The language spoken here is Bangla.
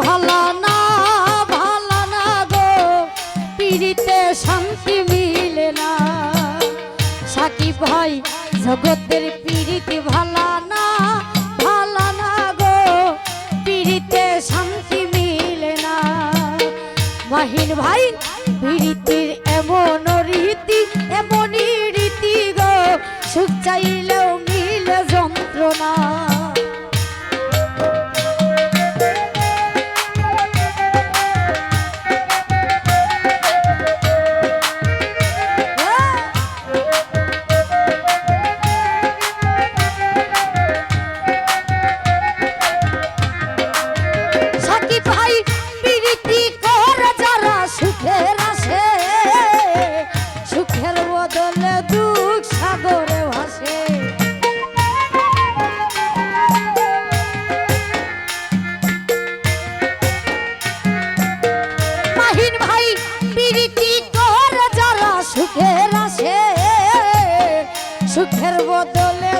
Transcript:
ভালা না ভালা না গো। পিড়িতে শান্তি মিলে না। সাকিব ভাই, জগতের পিড়িতে ভালা না ভালা না গো। পিড়িতে শান্তি মিলে না। মাহিন ভাই, পিড়িতির এমন সুখের বদলে